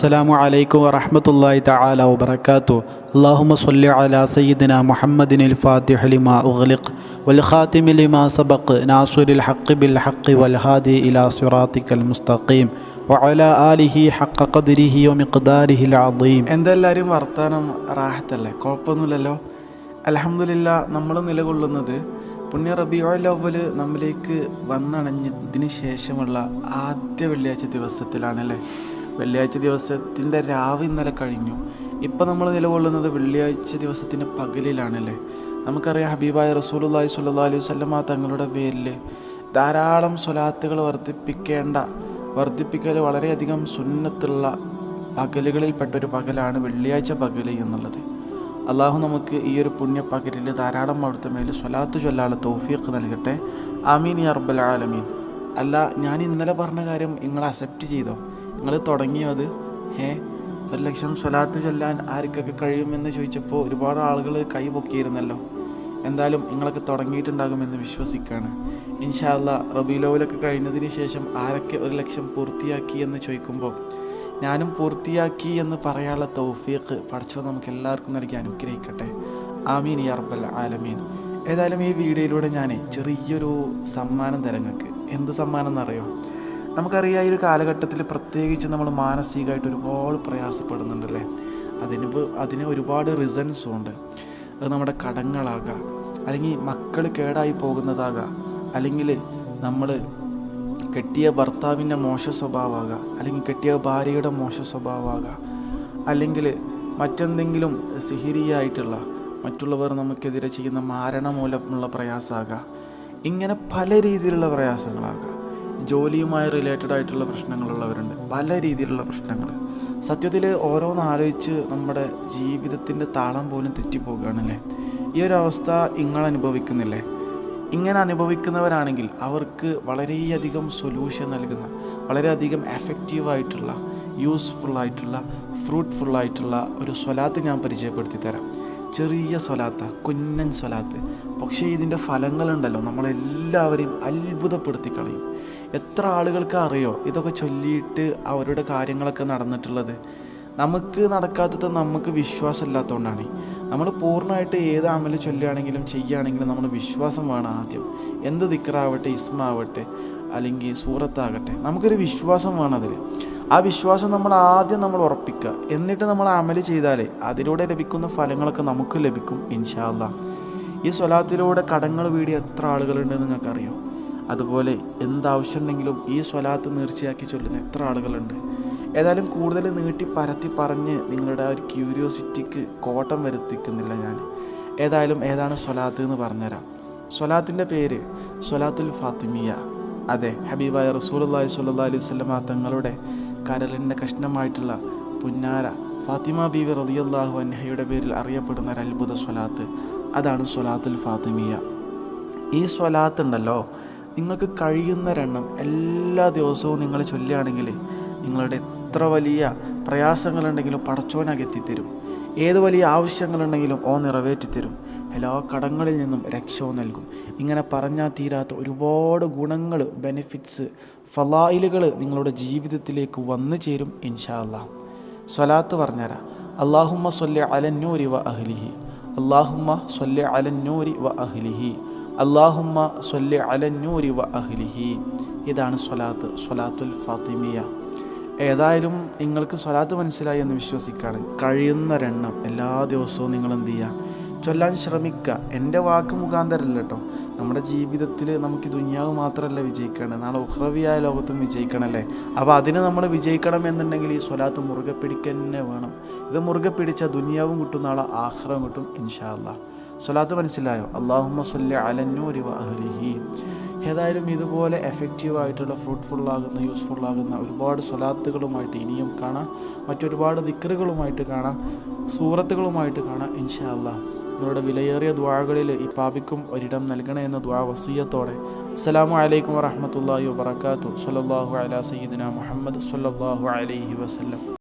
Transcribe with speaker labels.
Speaker 1: السلام عليكم ورحمة الله تعالى وبركاته اللهم صل على سيدنا محمد الفاتح لما أغلق والخاتم لما سبق ناصر الحق بالحق والهادي إلى صراطك المستقيم وعلى آله حق قدره ومقداره العظيم
Speaker 2: എന്തെല്ലാവരും വർത്താനം റാഹത്തല്ലേ കുഴപ്പമൊന്നുമില്ലല്ലോ അലഹമില്ല നമ്മൾ നിലകൊള്ളുന്നത് പുണ്യ റബിയോൽ അവൽ നമ്മിലേക്ക് വന്നണഞ്ഞതിന് ശേഷമുള്ള ആദ്യ വെള്ളിയാഴ്ച ദിവസത്തിലാണല്ലേ? വെള്ളിയാഴ്ച ദിവസത്തിന്റെ രാവ് ഇന്നലെ കഴിഞ്ഞു. ഇപ്പം നമ്മൾ നിലകൊള്ളുന്നത് വെള്ളിയാഴ്ച ദിവസത്തിന്റെ പകലിലാണല്ലേ? നമുക്കറിയാം ഹബീബായ റസൂലുള്ളാഹി സ്വല്ലല്ലാഹു അലൈഹി വസല്ലമ തങ്ങളുടെ പേരിൽ ധാരാളം സ്വലാത്തുകൾ വർദ്ധിപ്പിക്കേണ്ട വർദ്ധിപ്പിക്കൽ വളരെയധികം സുന്നത്തുള്ള പകലുകളിൽപ്പെട്ട ഒരു പകലാണ് വെള്ളിയാഴ്ച പകൽ എന്നുള്ളത്. അള്ളാഹു നമുക്ക് ഈ ഒരു പുണ്യ പകരിൽ ധാരാളം അവിടുത്തെ മേൽ സ്വലാത്ത് ചൊല്ലാനുള്ള തൗഫീഖ് നൽകട്ടെ. ആമീൻ യാ റബ്ബൽ ആലമീൻ. അല്ല ഞാൻ ഇന്നലെ പറഞ്ഞ കാര്യം നിങ്ങൾ അക്സെപ്റ്റ് ചെയ്തോ? നിങ്ങൾ തുടങ്ങിയോ അത്? ഏ ഒരു ലക്ഷം സ്വലാത്ത് ചൊല്ലാൻ ആർക്കൊക്കെ കഴിയുമെന്ന് ചോദിച്ചപ്പോൾ ഒരുപാട് ആളുകൾ കൈ പൊക്കിയിരുന്നല്ലോ. എന്തായാലും നിങ്ങളൊക്കെ തുടങ്ങിയിട്ടുണ്ടാകുമെന്ന് വിശ്വസിക്കുകയാണ് ഇൻഷാല്ല റബീലോവിലൊക്കെ കഴിഞ്ഞതിന് ശേഷം ആരൊക്കെ ഒരു ലക്ഷം പൂർത്തിയാക്കി എന്ന് ചോദിക്കുമ്പോൾ ഞാനും പൂർത്തിയാക്കി എന്ന് പറയാനുള്ള തൗഫീഖ് പഠിച്ചോ നമുക്ക് എല്ലാവർക്കും നൽകി അനുഗ്രഹിക്കട്ടെ. ആമീൻ യർബൽ ആലമീൻ. ഏതായാലും ഈ വീഡിയോയിലൂടെ ഞാൻ ചെറിയൊരു സമ്മാനം തരാം നിങ്ങൾക്ക്. എന്ത് സമ്മാനം എന്നറിയോ? നമുക്കറിയാം ഈ ഒരു കാലഘട്ടത്തിൽ പ്രത്യേകിച്ച് നമ്മൾ മാനസികമായിട്ട് ഒരുപാട് പ്രയാസപ്പെടുന്നുണ്ടല്ലേ? അതിന് അതിന് ഒരുപാട് റിസൺസും ഉണ്ട്. അത് നമ്മുടെ കടങ്ങളാകാം. അല്ലെങ്കിൽ മക്കൾ കേടായി പോകുന്നതാകാം. അല്ലെങ്കിൽ നമ്മൾ കെട്ടിയ ഭർത്താവിന്റെ മോശ സ്വഭാവമാകാം അല്ലെങ്കിൽ കെട്ടിയ ഭാര്യയുടെ മോശ സ്വഭാവമാകാം അല്ലെങ്കിൽ മറ്റെന്തെങ്കിലും സിഹിരിയായിട്ടുള്ള മറ്റുള്ളവർ നമുക്കെതിരെ ചെയ്യുന്ന മാരണ മൂലമുള്ള പ്രയാസമാകാം. ഇങ്ങനെ പല രീതിയിലുള്ള പ്രയാസങ്ങളാകാം. ജോലിയുമായി റിലേറ്റഡ് ആയിട്ടുള്ള പ്രശ്നങ്ങളുള്ളവരുണ്ട്. പല രീതിയിലുള്ള പ്രശ്നങ്ങൾ. സത്യത്തിൽ ഓരോന്ന് ആലോചിച്ച് നമ്മുടെ ജീവിതത്തിന്റെ താളം പോലും തെറ്റിപ്പോകുകയാണല്ലേ? ഈ ഒരു അവസ്ഥ നിങ്ങൾ അനുഭവിക്കുന്നില്ലേ ഇങ്ങനെ അനുഭവിക്കുന്നവരാണെങ്കിൽ അവർക്ക് വളരെയധികം സൊല്യൂഷൻ നൽകുന്ന വളരെയധികം എഫക്റ്റീവായിട്ടുള്ള യൂസ്ഫുള്ളായിട്ടുള്ള ഫ്രൂട്ട്ഫുള്ളായിട്ടുള്ള ഒരു സ്വലാത്ത് ഞാൻ പരിചയപ്പെടുത്തി തരാം. ചെറിയ സ്വലാത്ത കുഞ്ഞൻ സ്വലാത്ത്. പക്ഷേ ഇതിന്റെ ഫലങ്ങളുണ്ടല്ലോ. നമ്മളെല്ലാവരെയും അത്ഭുതപ്പെടുത്തി കളയും. എത്ര ആളുകൾക്ക് അറിയോ? ഇതൊക്കെ ചൊല്ലിയിട്ട് അവരുടെ കാര്യങ്ങളൊക്കെ നടന്നിട്ടുള്ളത്. നമുക്ക് നടക്കാത്തത് നമുക്ക് വിശ്വാസമില്ലാത്തതുകൊണ്ടാണ്. നമ്മൾ പൂർണമായിട്ട് ഏത് അമൽ ചൊല്ലുകയാണെങ്കിലും ചെയ്യുകയാണെങ്കിലും നമ്മൾ വിശ്വാസം വേണം ആദ്യം. എന്ത് ദിക്കറാവട്ടെ ഇസ്മാവട്ടെ അല്ലെങ്കിൽ സൂറത്താകട്ടെ നമുക്കൊരു വിശ്വാസം വേണം അതിൽ ആ വിശ്വാസം നമ്മൾ ആദ്യം നമ്മൾ ഉറപ്പിക്കുക. എന്നിട്ട് നമ്മൾ അമൽ ചെയ്താലേ അതിലൂടെ ലഭിക്കുന്ന ഫലങ്ങളൊക്കെ നമുക്ക് ലഭിക്കും ഇൻഷാല്ല ഈ സ്വലാത്തിലൂടെ കടങ്ങൾ വീടി എത്ര ആളുകളുണ്ടെന്ന് നിങ്ങൾക്കറിയോ? അതുപോലെ എന്താവശ്യമുണ്ടെങ്കിലും ഈ സ്വലാത്ത് നേർച്ചയാക്കി ചൊല്ലുന്ന എത്ര ആളുകളുണ്ട്? ഏതായാലും കൂടുതൽ നീട്ടി പരത്തി പറഞ്ഞ് നിങ്ങളുടെ ഒരു ക്യൂരിയോസിറ്റിക്ക് കോട്ടം വരുത്തിക്കുന്നില്ല ഞാൻ. ഏതായാലും ഏതാണ് സ്വലാത്ത് എന്ന് പറഞ്ഞുതരാം. സ്വലാത്തിന്റെ പേര് സ്വലാത്തുൽ ഫാത്തിമിയ. അതെ ഹബീബായ റസൂലുള്ളാഹി സ്വല്ലല്ലാഹി അലൈഹി വസല്ലമ തങ്ങളുടെ കരളിന്റെ കഷ്ണമായിട്ടുള്ള പുന്നാര ഫാത്തിമ ബീവി റളിയല്ലാഹു അൻഹയുടെ പേരിൽ അറിയപ്പെടുന്ന ഒരു അത്ഭുത സ്വലാത്ത്. അതാണ് സ്വലാത്തുൽ ഫാത്തിമിയ. ഈ സ്വലാത്ത് ഉണ്ടല്ലോ നിങ്ങൾക്ക് കഴിയുന്ന കഴിയുന്നൊരെണ്ണം എല്ലാ ദിവസവും നിങ്ങൾ ചൊല്ലുകയാണെങ്കിൽ നിങ്ങളുടെ എത്ര വലിയ പ്രയാസങ്ങളുണ്ടെങ്കിലും പടച്ചോനകെത്തിത്തരും. ഏത് വലിയ ആവശ്യങ്ങളുണ്ടെങ്കിലും ഓ നിറവേറ്റിത്തരും. എല്ലാ കടങ്ങളിൽ നിന്നും രക്ഷവും നൽകും. ഇങ്ങനെ പറഞ്ഞാൽ തീരാത്ത ഒരുപാട് ഗുണങ്ങൾ ബെനിഫിറ്റ്സ് ഫലായിലുകൾ നിങ്ങളുടെ ജീവിതത്തിലേക്ക് വന്നു ചേരും ഇൻഷാ അല്ലാ സ്വലാത്ത് പറഞ്ഞുതരാം അള്ളാഹുമ്മ സൊല്ലെ അലന്നൂരി വ അഹ്ലിഹി. അള്ളാഹുമ്മ സൊല്ലെ അലന്നൂരി വ അഹ്ലിഹി. അള്ളാഹുമ്മ സൊല്ലെ അലന്നൂരി വ അഹ്ലിഹി. ഇതാണ് സ്വലാത്ത്. സ്വലാത്തുൽ ഫാത്തിമിയ. ഏതായാലും നിങ്ങൾക്ക് സ്വലാത്ത് മനസ്സിലായി എന്ന് വിശ്വസിക്കുകയാണ് കഴിയുന്നൊരെണ്ണം എല്ലാ ദിവസവും നിങ്ങൾ എന്ത് ചെയ്യുക ചൊല്ലാൻ ശ്രമിക്കുക എന്റെ വാക്ക് മുഖാന്തരല്ല കേട്ടോ നമ്മുടെ ജീവിതത്തിൽ നമുക്ക് ദുന്യാവ് മാത്രമല്ല വിജയിക്കേണ്ടത് നാളെ ഉഹ്രവിയായ ലോകത്തും വിജയിക്കണമല്ലേ അപ്പോൾ അതിന് നമ്മൾ വിജയിക്കണം എന്നുണ്ടെങ്കിൽ ഈ സ്വലാത്ത് മുറുകെ പിടിക്കന്നെ വേണം. ഇത് മുറുകെ പിടിച്ചാൽ ദുനിയാവും കിട്ടും നാളെ ആഹ്റം കിട്ടും ഇൻഷാ അല്ലാ സ്വലാത്ത് മനസ്സിലായോ? അള്ളാഹുമ്മ സൊല്ലി അലന്നൂരി വ അഹ്ലിഹി. ഏതായാലും ഇതുപോലെ എഫക്റ്റീവ് ആയിട്ടുള്ള ഫ്രൂട്ട്ഫുൾ ആകുന്ന യൂസ്ഫുൾ ആകുന്ന ഒരുപാട് സ്വലാത്തുകളുമായിട്ട് ഇനിയും കാണാം. മറ്റൊരുപാട് ദിക്കറുകളുമായിട്ട് കാണാം. സൂറത്തുകളുമായിട്ട് കാണാം ഇൻഷാ നിങ്ങളുടെ വിലയേറിയ ദ്വാകളിൽ ഈ പാപിക്കും ഒരിടം നൽകണേ എന്ന ദ്വാ വസീയത്തോടെ. അസ്സലാമു അലൈക്കും വറഹമത്തല്ലാഹി വബർക്കാത്തു സല്ലല്ലാഹു അലാ സയ്യിദിന മുഹമ്മദ് സല്ലാഹു അലൈഹി വസല്ലം.